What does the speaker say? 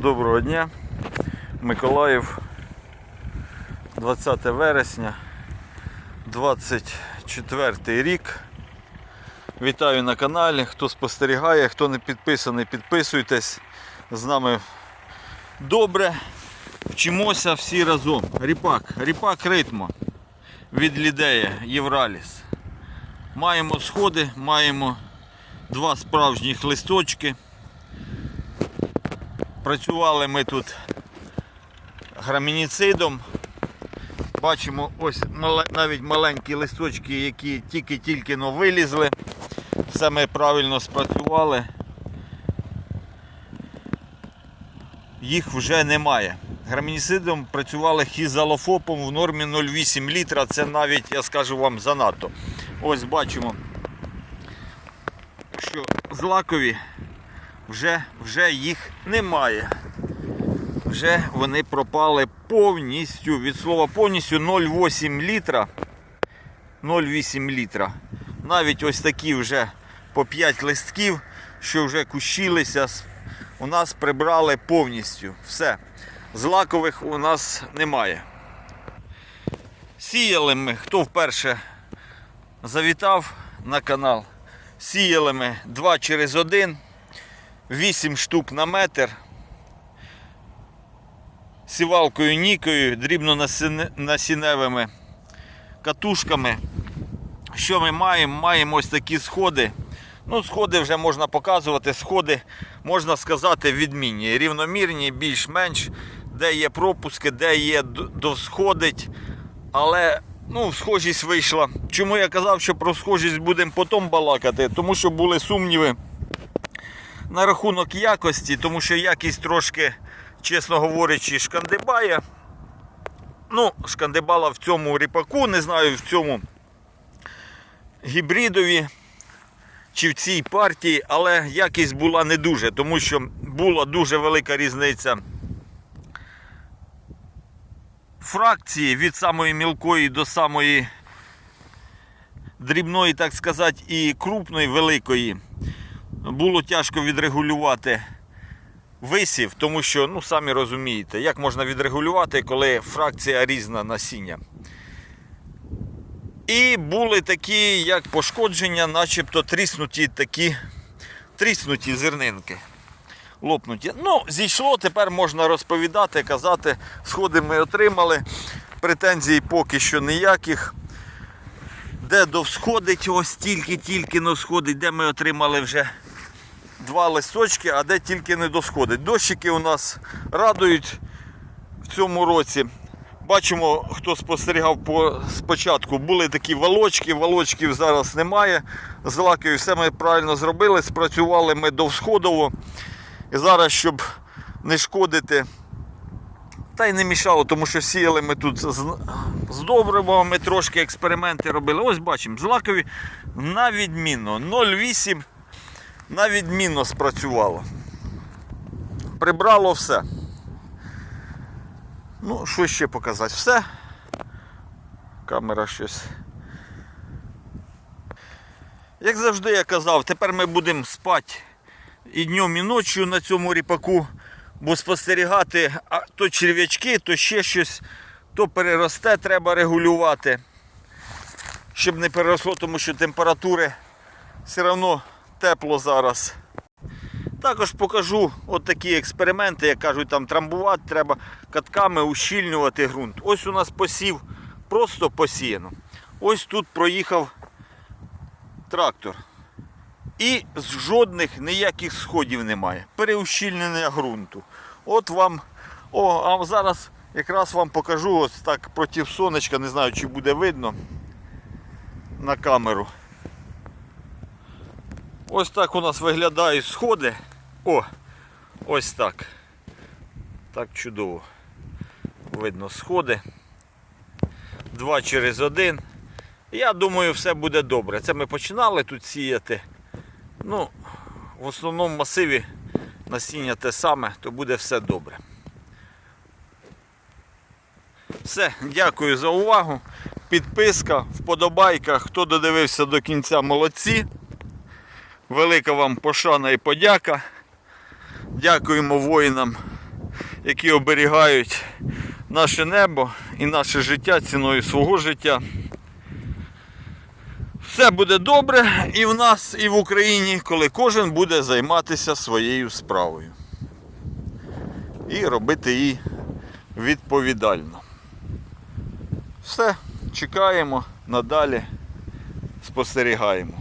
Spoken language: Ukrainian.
Доброго дня, Миколаїв, 20 вересня, 24 рік. Вітаю на каналі. Хто спостерігає, хто не підписаний, підписуйтесь. З нами добре. Вчимося всі разом. Ріпак, ріпак ритмо від Лідея Євраліс. Маємо сходи, маємо два справжніх листочки. Працювали ми тут грамініцидом. Бачимо ось навіть маленькі листочки, які тільки-тільки но вилізли. Все ми правильно спрацювали. Їх вже немає. Грамініцидом працювали хізалофопом в нормі 0,8 літра. Це навіть, я скажу вам, занадто. Ось бачимо, що злакові вже, вже їх немає. Вже вони пропали повністю. Від слова повністю 0,8 літра. 0,8 літра. Навіть ось такі вже по 5 листків, що вже кущилися, у нас прибрали повністю. Все. Злакових у нас немає. Сіяли ми, хто вперше завітав на канал. Сіяли ми 2 через 1. 8 штук на метр. Сівалкою Нікою, дрібно насінневими катушками. Що ми маємо? Маємо ось такі сходи. Ну, сходи вже можна показувати. Сходи, можна сказати, відмінні. Рівномірні, більш-менш, де є пропуски, де є довсходить. Але ну, схожість вийшла. Чому я казав, що про схожість будемо потім балакати? Тому що були сумніви на рахунок якості, тому що якість трошки, чесно говорячи, шкандибає. Ну, шкандибала в цьому ріпаку, не знаю, в цьому гібридові чи в цій партії, але якість була не дуже, тому що була дуже велика різниця фракції від самої мілкої до самої дрібної, так сказати, і крупної, великої було тяжко відрегулювати висів, тому що, ну самі розумієте, як можна відрегулювати, коли фракція різна насіння. І були такі, як пошкодження, начебто тріснуті такі тріснуті зернинки. Лопнуті. Ну, зійшло, тепер можна розповідати, казати, сходи ми отримали. Претензій поки що ніяких. Де довсходить, ось тільки-тільки но сходить, де ми отримали вже два листочки, а де тільки не досходить. Дощики у нас радують в цьому році. Бачимо, хто спостерігав по спочатку, були такі волочки, волочків зараз немає. З лакою все ми правильно зробили, спрацювали ми довсходово. І зараз, щоб не шкодити, та й не мішало, тому що сіяли ми тут з, з добривами, трошки експерименти робили. Ось бачимо, злакові на відмінно 0,8 на відмінно спрацювало. Прибрало все. Ну, що ще показати? Все. Камера щось. Як завжди я казав, тепер ми будемо спати і днем, і ночі на цьому ріпаку, бо спостерігати а, то черв'ячки, то ще щось, то переросте, треба регулювати, щоб не переросло, тому що температури все одно тепло зараз. Також покажу от такі експерименти, як кажуть, там трамбувати треба катками ущільнювати ґрунт. Ось у нас посів, просто посіяно. Ось тут проїхав трактор. І жодних ніяких сходів немає. Переущільнення ґрунту. От вам. О, а зараз якраз вам покажу ось так проти сонечка, не знаю, чи буде видно на камеру. Ось так у нас виглядають сходи. О, ось так. Так чудово. Видно сходи. Два через один. Я думаю, все буде добре. Це ми починали тут сіяти. Ну, в основному масиві насіння те саме, то буде все добре. Все, дякую за увагу. Підписка, вподобайка. Хто додивився до кінця, молодці. Велика вам пошана і подяка. Дякуємо воїнам які оберігають наше небо і наше життя ціною свого життя. Все буде добре і в нас, і в Україні, коли кожен буде займатися своєю справою. І робити її відповідально. Все, чекаємо надалі, спостерігаємо.